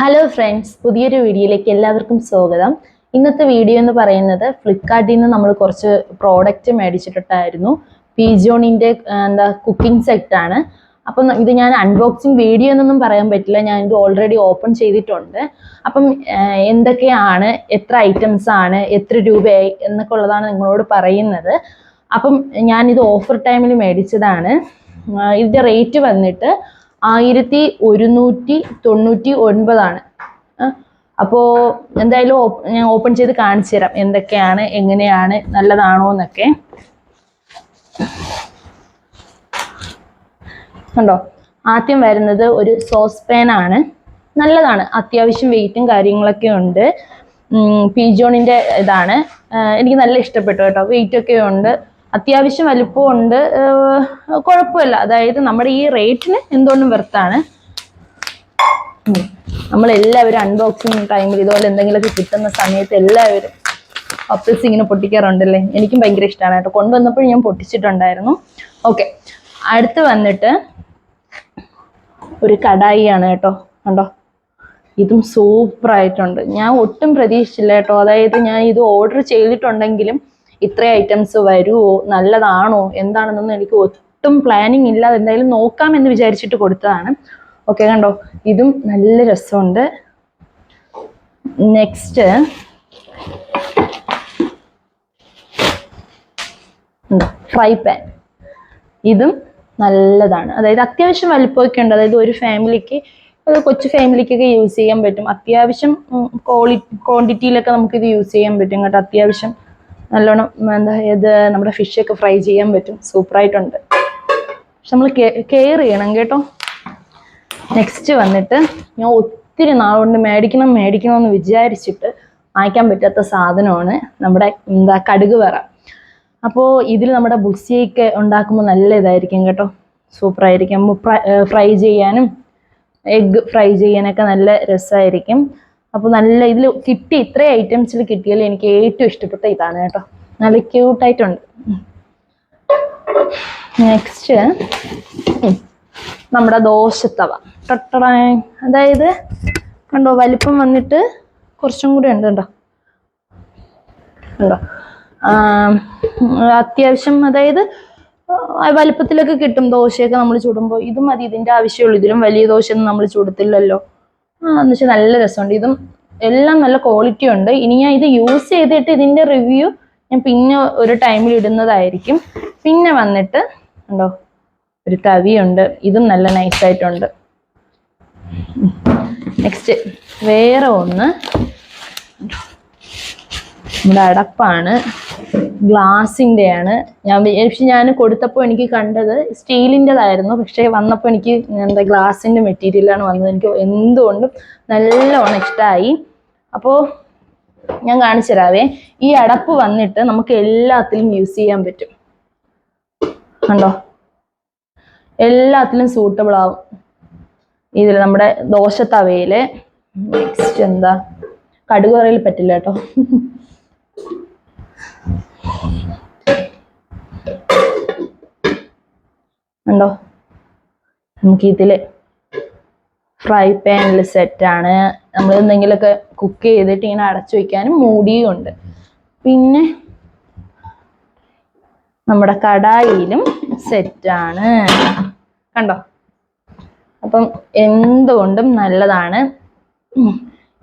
Hello friends പുതിയൊരു വീഡിയോയിലേക്ക് എല്ലാവർക്കും സ്വാഗതം. ഇന്നത്തെ വീഡിയോ എന്ന് പറയുന്നത് ഫ്ലിപ്കാർട്ടിൽ നിന്ന് നമ്മൾ കുറച്ച് പ്രോഡക്റ്റ് മേടിച്ചിട്ടുണ്ടായിരുന്നു പീജോണിന്റെ എന്താ കുക്കിംഗ് സെറ്റാണ് അപ്പം ഇത് ഞാൻ അൺബോക്സിങ് വീഡിയോ എന്നൊന്നും പറയാൻ പറ്റില്ല. ഞാൻ ഇത് ഓൾറെഡി ഓപ്പൺ ചെയ്തിട്ടുണ്ട്. അപ്പം എന്തൊക്കെയാണ് എത്ര ഐറ്റംസ് ആണ് എത്ര രൂപയായി എന്നൊക്കെ ഉള്ളതാണ് നിങ്ങളോട് പറയുന്നത്. അപ്പം ഞാനിത് ഓഫർ ടൈമിൽ മേടിച്ചതാണ്. ഇതിന്റെ റേറ്റ് വന്നിട്ട് ആയിരത്തി ഒരുന്നൂറ്റി തൊണ്ണൂറ്റി ഒൻപതാണ്. അപ്പോൾ എന്തായാലും ഞാൻ ഓപ്പൺ ചെയ്ത് കാണിച്ചു തരാം എന്തൊക്കെയാണ് എങ്ങനെയാണ് നല്ലതാണോ എന്നൊക്കെ. കണ്ടോ? ആദ്യം വരുന്നത് ഒരു സോസ് പാൻ ആണ്. നല്ലതാണ്. അത്യാവശ്യം വെയിറ്റും കാര്യങ്ങളൊക്കെ ഉണ്ട്. പിജോണിന്റെ ഇതാണ്. എനിക്ക് നല്ല ഇഷ്ടപ്പെട്ടു കേട്ടോ. വെയിറ്റ് ഒക്കെ ഉണ്ട്. അത്യാവശ്യം വലുപ്പമുണ്ട്. കുഴപ്പമില്ല. അതായത് നമ്മുടെ ഈ റേറ്റിന് എന്തുകൊണ്ടും വെർത്താണ് നമ്മളെല്ലാവരും അൺബോക്സിങ് ടൈമിൽ ഇതുപോലെ എന്തെങ്കിലുമൊക്കെ കിട്ടുന്ന സമയത്ത് എല്ലാവരും ഒപ്പിൾസ് ഇങ്ങനെ പൊട്ടിക്കാറുണ്ടല്ലേ? എനിക്കും ഭയങ്കര ഇഷ്ടമാണ് കേട്ടോ. കൊണ്ടുവന്നപ്പോൾ ഞാൻ പൊട്ടിച്ചിട്ടുണ്ടായിരുന്നു. ഓക്കെ അടുത്ത് വന്നിട്ട് ഒരു കടായിയാണ് കേട്ടോ. കണ്ടോ? ഇതും സൂപ്പറായിട്ടുണ്ട് ഞാൻ ഒട്ടും പ്രതീക്ഷിച്ചില്ല കേട്ടോ. അതായത് ഞാൻ ഇത് ഓർഡർ ചെയ്തിട്ടുണ്ടെങ്കിലും ഇത്രയും ഐറ്റംസ് വരുമോ നല്ലതാണോ? എന്താണെന്നൊന്നും എനിക്ക് ഒട്ടും പ്ലാനിങ് ഇല്ലാതെ എന്തായാലും നോക്കാം എന്ന് വിചാരിച്ചിട്ട് കൊടുത്തതാണ്. ഓക്കെ കണ്ടോ? ഇതും നല്ല രസമുണ്ട്. നെക്സ്റ്റ് ഫ്രൈ പാൻ ഇതും നല്ലതാണ്. അതായത് അത്യാവശ്യം വലിപ്പമൊക്കെ ഉണ്ട്. അതായത് ഒരു ഫാമിലിക്ക് കൊച്ചു ഫാമിലിക്കൊക്കെ യൂസ് ചെയ്യാൻ പറ്റും. അത്യാവശ്യം ക്വാളി ക്വാണ്ടിറ്റിയിലൊക്കെ ഇത് യൂസ് ചെയ്യാൻ പറ്റും. കേട്ടോ അത്യാവശ്യം നല്ലോണം എന്താ ഇത് നമ്മുടെ ഫിഷൊക്കെ ഫ്രൈ ചെയ്യാൻ പറ്റും. സൂപ്പറായിട്ടുണ്ട്. പക്ഷെ നമ്മൾ കെയർ ചെയ്യണം കേട്ടോ. നെക്സ്റ്റ് വന്നിട്ട് ഞാൻ ഒത്തിരി നാളുകൊണ്ട് മേടിക്കണം മേടിക്കണം എന്ന് വിചാരിച്ചിട്ട് വാങ്ങിക്കാൻ പറ്റാത്ത സാധനമാണ് നമ്മുടെ എന്താ കടുക് വറ. അപ്പോൾ ഇതിൽ നമ്മുടെ ബുസിയൊക്കെ ഉണ്ടാക്കുമ്പോൾ നല്ല ഇതായിരിക്കും കേട്ടോ. സൂപ്പറായിരിക്കും. ഫ്രൈ ചെയ്യാനും എഗ്ഗ് ഫ്രൈ ചെയ്യാനൊക്കെ നല്ല രസമായിരിക്കും അപ്പോൾ നല്ല ഇതിൽ കിട്ടി ഇത്രയും ഐറ്റംസിൽ കിട്ടിയതിൽ എനിക്ക് ഏറ്റവും ഇഷ്ടപ്പെട്ട ഇതാണ് കേട്ടോ. നല്ല ക്യൂട്ടായിട്ടുണ്ട് നെക്സ്റ്റ് നമ്മുടെ ദോശത്തവ. ടട്ടടായ്. അതായത് കണ്ടോ വലിപ്പം വന്നിട്ട് കുറച്ചും കൂടി ഉണ്ട് കണ്ടോ കണ്ടോ അത്യാവശ്യം അതായത് വലിപ്പത്തിലൊക്കെ കിട്ടും ദോശയൊക്കെ നമ്മൾ ചുടുമ്പോൾ ഇത് മതി ഇതിന്റെ ആവശ്യമുള്ളൂ. ഇതിലും വലിയ ദോശയൊന്നും നമ്മൾ ചുടത്തില്ലല്ലോ. എന്ന് വെച്ചാൽ നല്ല രസമുണ്ട്. ഇതും എല്ലാം നല്ല ക്വാളിറ്റി ഉണ്ട്. ഇനി ഞാൻ ഇത് യൂസ് ചെയ്തിട്ട് ഇതിന്റെ റിവ്യൂ ഞാൻ പിന്നെ ഒരു ടൈമിൽ ഇടുന്നതായിരിക്കും. പിന്നെ വന്നിട്ട് ഉണ്ടോ ഒരു തവിയുണ്ട്. ഇതും നല്ല നൈസായിട്ടുണ്ട് നെക്സ്റ്റ് വേറെ ഒന്ന്. നമ്മുടെ അടപ്പാണ്. ഗ്ലാസിന്റെയാണ് ഞാൻ പക്ഷെ ഞാൻ കൊടുത്തപ്പോൾ എനിക്ക് കണ്ടത് സ്റ്റീലിന്റെതായിരുന്നു പക്ഷേ വന്നപ്പോൾ എനിക്ക് എന്താ ഗ്ലാസിന്റെ മെറ്റീരിയലാണ് വന്നത്. എനിക്ക് എന്തുകൊണ്ടും നല്ലോണം ഇഷ്ടമായി അപ്പോൾ ഞാൻ കാണിച്ചു തരാവേ. ഈ അടപ്പ് വന്നിട്ട് നമുക്ക് എല്ലാത്തിലും യൂസ് ചെയ്യാൻ പറ്റും. കണ്ടോ? എല്ലാത്തിലും സൂട്ടബിൾ ആവും. ഇതിൽ നമ്മുടെ ദോശത്തവയിൽ നെക്സ്റ്റ് എന്താ? കടുക് കറിയിൽ പറ്റില്ല കേട്ടോ. ഉണ്ടോ? നമുക്ക് ഇതിൽ ഫ്രൈ പാനിൽ സെറ്റാണ് നമ്മൾ എന്തെങ്കിലുമൊക്കെ കുക്ക് ചെയ്തിട്ട് ഇങ്ങനെ അടച്ചു വയ്ക്കാനും മൂടിയും ഉണ്ട് പിന്നെ നമ്മുടെ കടായിലും സെറ്റാണ് കണ്ടോ? അപ്പം എന്തുകൊണ്ടും നല്ലതാണ്.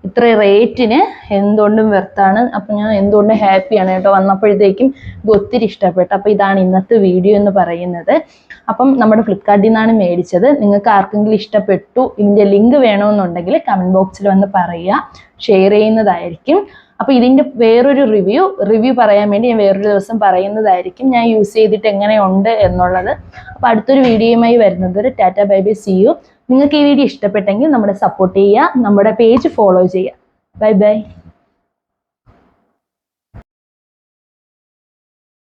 ഇത്ര റേറ്റിന് എന്തുകൊണ്ടും വെർത്താണ്. അപ്പം ഞാൻ എന്തുകൊണ്ടും ഹാപ്പിയാണ് കേട്ടോ വന്നപ്പോഴത്തേക്കും. ഇത് ഒത്തിരി ഇഷ്ടപ്പെട്ടു. അപ്പോൾ ഇതാണ് ഇന്നത്തെ വീഡിയോ എന്ന് പറയുന്നത്. അപ്പം നമ്മുടെ ഫ്ലിപ്കാർട്ടിൽ നിന്നാണ് മേടിച്ചത്. നിങ്ങൾക്ക് ആർക്കെങ്കിലും ഇഷ്ടപ്പെട്ടു ഇതിന്റെ ലിങ്ക് വേണമെന്നുണ്ടെങ്കിൽ കമന്റ് ബോക്സിൽ വന്ന് പറയുക. ഷെയർ ചെയ്യുന്നതായിരിക്കും. അപ്പോൾ ഇതിന്റെ വേറൊരു റിവ്യൂ റിവ്യൂ പറയാൻ വേണ്ടി ഞാൻ വേറൊരു ദിവസം പറയുന്നതായിരിക്കും. ഞാൻ യൂസ് ചെയ്തിട്ട് എങ്ങനെയുണ്ട് എന്നുള്ളത്. അപ്പോൾ അടുത്തൊരു വീഡിയോയുമായി വരുന്നത് ഒരു tata bye bye see you നിങ്ങൾക്ക് ഈ വീഡിയോ ഇഷ്ടപ്പെട്ടെങ്കിൽ നമ്മുടെ സപ്പോർട്ട് ചെയ്യുക നമ്മുടെ പേജ് ഫോളോ ചെയ്യുക. Bye bye